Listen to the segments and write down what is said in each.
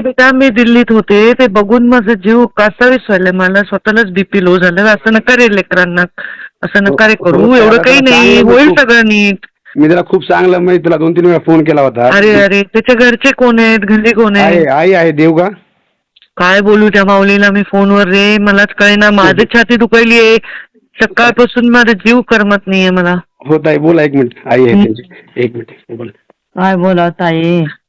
बेटा मी दिल्लीत होते ते बघून माझा जीव कासावीस व्हायला मला स्वतःलाच बीपी लो झालं. असं नका रे लेकरांना. असं नका रे हो, करू. हो, एवढं त्याला काही नाही. होईल सगळं नीट. मी त्याला खूप चांगलं म्हणजे तुला दोन तीन वेळा फोन केला होता. अरे अरे त्याच्या घरचे कोण आहेत? घरी कोण आहे आहेत आई आहे देव का? काय बोलू त्या माऊलीला मी फोनवर रे? मलाच कळेना. माझी छाती दुखायली आहे. सकाळपासून माझा जीव करमत नाहीये मला. होत आहे बोला एक मिनिट. आई आहे त्यांची. एक मिनिट बोला. काय बोला ताई?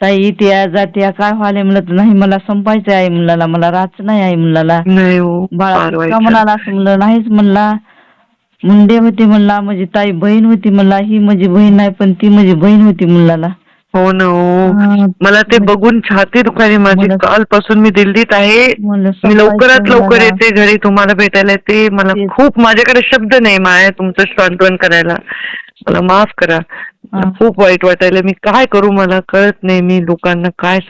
ताई इथे जाते काय व्हायला म्हणलं तर नाही मला संपायचं आहे मुलाला मला राहायचं नाही आहे मुलाला. नाही हो बाळा फार तू वाईट का म्हणाला असं म्हणलं? नाहीच म्हणला. मुंडे होती म्हणला माझी ताई बहीण होती म्हणला ही माझी बहीण नाही पण ती माझी बहीण होती मुलाला. हो ना हो. हा, मला ते बघून छाती दुखायली माझी मला- कालपासून मी दिल्लीत आहे. म्हणलं मी लवकरात लवकर मुलाला. येते घरी तुम्हाला भेटायला येते. मला तेच. खूप माझ्याकडे शब्द नाही माया तुमचं सांत्वन करायला. मला माफ करा. खूप वाईट वाटायला. मी काय करू मला कळत नाही मी लोकांना काय